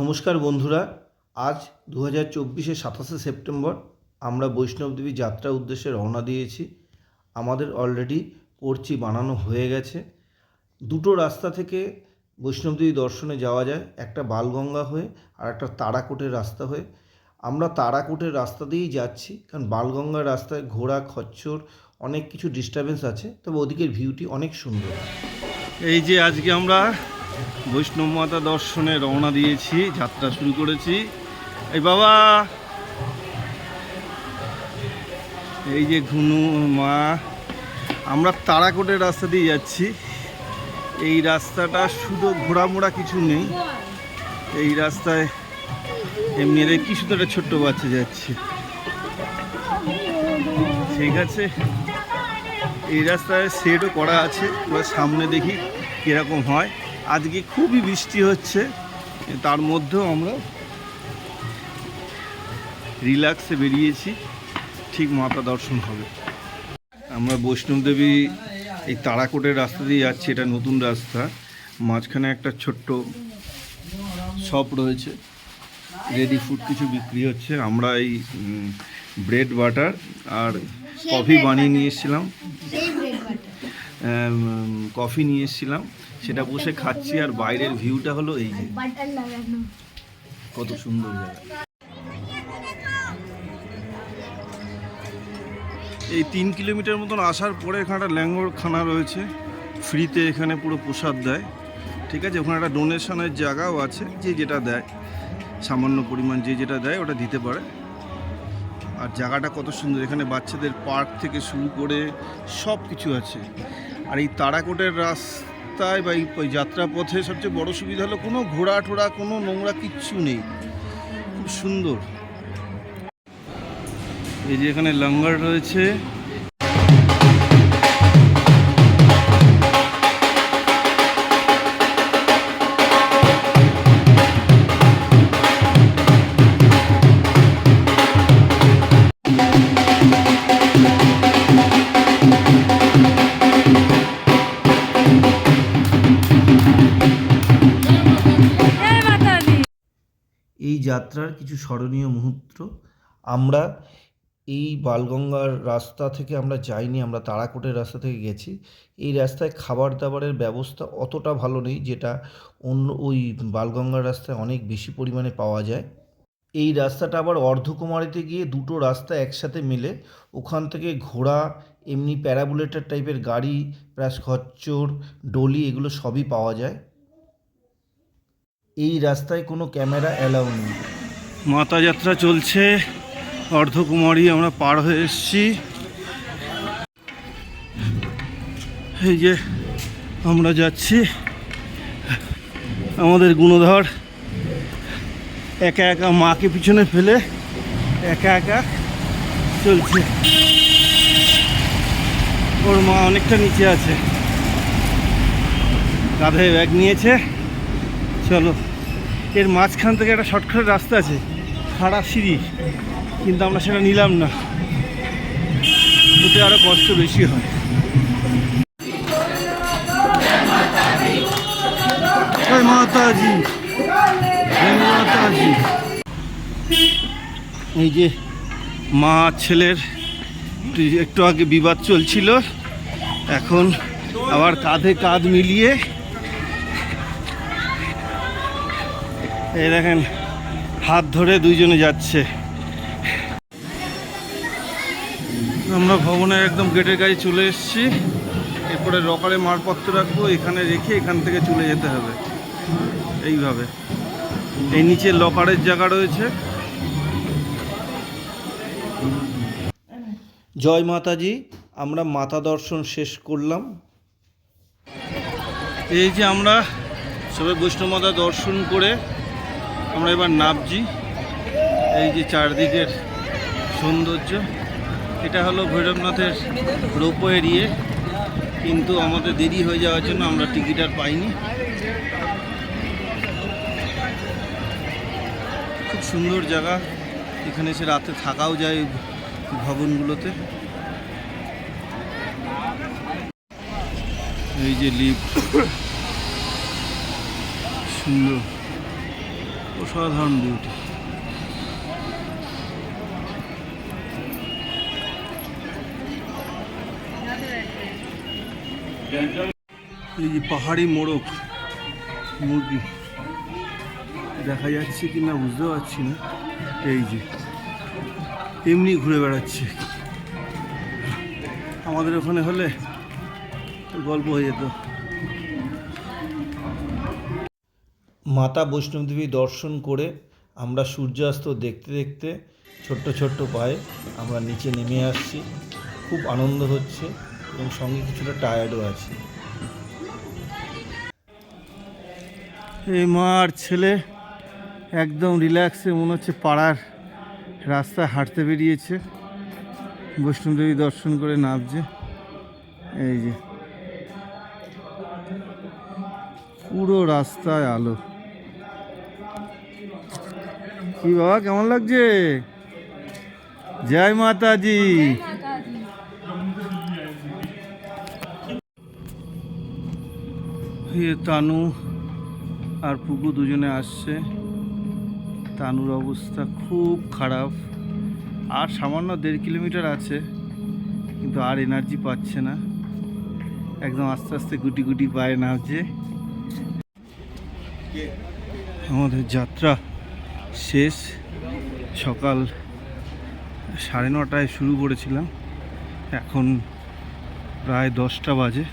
নমস্কার বন্ধুরা, আজ দু হাজার চব্বিশে সাতাশে সেপ্টেম্বর আমরা বৈষ্ণবদেবী যাত্রার উদ্দেশ্যে রওনা দিয়েছি। আমাদের অলরেডি পড়চি বানানো হয়ে গেছে। দুটো রাস্তা থেকে বৈষ্ণবদেবী দর্শনে যাওয়া যায়, একটা বালগঙ্গা হয়ে আর একটা তারাকোটের রাস্তা হয়ে। আমরা তারাকোটের রাস্তা দিয়েই যাচ্ছি, কারণ বালগঙ্গার রাস্তায় ঘোড়া, খচ্চর অনেক কিছু ডিস্টারবেন্স আছে, তবে ওদিকের ভিউটি অনেক সুন্দর। এই যে আজকে আমরা বৈষ্ণব মাতা দর্শনে রওনা দিয়েছি, যাত্রা শুরু করেছি। এই বাবা, এই যে ঘুনু মা, আমরা তারাকোটের রাস্তা দিয়ে যাচ্ছি। এই রাস্তাটা শুধু ঘোড়ামোড়া কিছু নেই, এই রাস্তায় এমনি কি শুধু একটা ছোট্ট বাচ্চা যাচ্ছে। ঠিক আছে? এই রাস্তায় সেটও করা আছে সামনে দেখি কীরকম হয়। আজকে খুবই বৃষ্টি হচ্ছে তার মধ্যেও আমরা রিল্যাক্সে বেরিয়েছি ঠিক মাতা দর্শন হবে। আমরা বৈষ্ণবদেবী এই তারাকোটের রাস্তা দিয়ে যাচ্ছি এটা নতুন রাস্তা মাঝখানে একটা ছোট্ট শপ রয়েছে রেডি ফুড কিছু বিক্রি হচ্ছে আমরা এই ব্রেড বাটার আর কফি বানিয়ে নিয়ে এসেছিলাম। উম, কফি নিয়ে এসেছিলাম। সেটা বসে খাচ্ছি আর বাইরের ভিউটা হলো এই যে। কত সুন্দর জায়গা। এই তিন কিলোমিটার মতন আসার পরে এখানে একটা ল্যাঙ্গর খানা রয়েছে। ফ্রিতে এখানে পুরো প্রসাদ দেয়। ঠিক আছে, ওখানে একটা ডোনেশনের জায়গাও আছে, যে যেটা দেয়, সামান্য পরিমাণ যে যেটা দেয়, ওটা দিতে পারে। আর জায়গাটা কত সুন্দর। এখানে বাচ্চাদের পার্ক থেকে শুরু করে সব কিছু আছে। আর এই তারাকোটের রাস্তায় বা এই যাত্রাপথে সবচেয়ে বড় সুবিধা হলো কোনো ঘোড়া টোড়া কোনো নোংরা কিচ্ছু নেই। খুব সুন্দর। এই যে এখানে লঙ্গার রয়েছে। যাত্রার কিছু স্মরণীয় মুহূর্ত। আমরা এই বালগঙ্গার রাস্তা থেকে আমরা যাইনি, আমরা তারাকোটের রাস্তা থেকে গেছি। এই রাস্তায় খাবার দাবারের ব্যবস্থা অতটা ভালো নেই, যেটা অন্য ওই বালগঙ্গার রাস্তায় অনেক বেশি পরিমাণে পাওয়া যায়। এই রাস্তাটা আবার অর্ধকুমারীতে গিয়ে দুটো রাস্তা একসাথে মিলে। ওখান থেকে ঘোড়া, এমনি প্যারাবুলেটার টাইপের গাড়ি, প্লাস খচ্চর, ডলি, এগুলো সবই পাওয়া যায়। এই রাস্তায় কোনো ক্যামেরা অ্যালাউ নেই। মাতা যাত্রা চলছে। অর্ধকুমারী আমরা পার হয়ে এসেছি। এই যে আমরা যাচ্ছি। আমাদের গুণধর একা একা মাকে পিছনে ফেলে একা একা চলছে। ওর মা অনেকটা নিচে আছে। কাঁধে ব্যাগ নিয়েছে। চলো। এর মাঝখান থেকে একটা শর্টকাট রাস্তা আছে খারাপ সিঁড়ি। কিন্তু আমরা সেটা নিলাম না। ওতে আরও কষ্ট বেশি হয়। এই যে মা ছেলের একটু আগে বিবাদ চলছিল। এখন আবার কাঁধে কাঁধ মিলিয়ে এই দেখেন, হাত ধরে দুইজনে যাচ্ছে। আমরা ভবনের একদম গেটের কাছে চলে এসেছি। এরপরে রকারে মালপত্র রাখব, এখানে রেখে এখান থেকে চলে যেতে হবে। এইভাবে। এই নিচে লকারের জায়গা রয়েছে। জয় মাতাজি, আমরা মাতা দর্শন শেষ করলাম। এই যে আমরা সবাই বৈষ্ণব বৈষ্ণবমাতা দর্শন করে আমরা এবার নামছি। এই যে চারদিকের সৌন্দর্য, এটা হলো ভৈরবনাথের রোপওয়ে এরিয়ে। কিন্তু আমাদের দেরি হয়ে যাওয়ার জন্য আমরা টিকিট আর পাইনি। খুব সুন্দর জায়গা। এখানে এসে রাতে থাকাও যায় ভবনগুলোতে। এই যে লিফট। সুন্দর। অসাধারণ বিউটি এই যে পাহাড়ি মোড়ক মুরগি, দেখা যাচ্ছে কি না বুঝতে পারছি না। এই যে, এমনি ঘুরে বেড়াচ্ছে। আমাদের ওখানে হলে গল্প হয়ে যেত। মাতা বৈষ্ণবদেবী দর্শন করে আমরা সূর্যাস্ত দেখতে দেখতে ছোট্ট ছোট্ট পায়ে আমরা নিচে নেমে আসছি। খুব আনন্দ হচ্ছে এবং সঙ্গে কিছুটা টায়ার্ডও আছি। এই মার ছেলে একদম রিল্যাক্সে মনে হচ্ছে পাড়ার রাস্তায় হাঁটতে বেরিয়েছে। বৈষ্ণবদেবী দর্শন করে নামছে। এই যে পুরো রাস্তায় আলো। কি বাবা, কেমন লাগছে? জয় মাতাজি। তানু, আর পুকু দুজনে আসছে। তানুর অবস্থা খুব খারাপ। আর সামান্য দেড় কিলোমিটার আছে, কিন্তু আর এনার্জি পাচ্ছে না। একদম আস্তে আস্তে গুটি গুটি পায়ে নামছে। আমাদের যাত্রা শেষ। সকাল সাড়ে নটায় শুরু করেছিলাম। এখন প্রায় দশটা বাজে।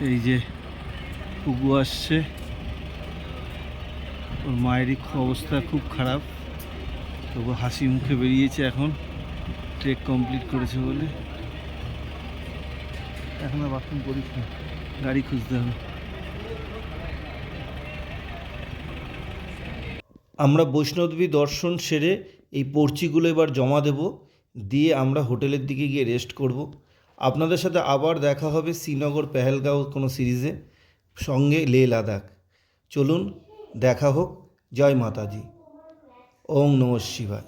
এই যে পুকু আসছে। ওর মায়েরই অবস্থা খুব খারাপ। তবু হাসি মুখে বেরিয়েছে এখন। ট্রেক কমপ্লিট করেছে বলে। এখন আর বাথরুম করিস না গাড়ি খুঁজতে হবে। আমরা বৈষ্ণবদেবী দর্শন সেরে এই পর্চিগুলো এবার জমা দেব, দিয়ে আমরা হোটেলের দিকে গিয়ে রেস্ট করব। আপনাদের সাথে আবার দেখা হবে শ্রীনগর পেহেলগাঁও কোনো সিরিজে, সঙ্গে লে লাদাখ। চলুন, দেখা হোক। জয় মাতাজি। ওং নম শিবায়।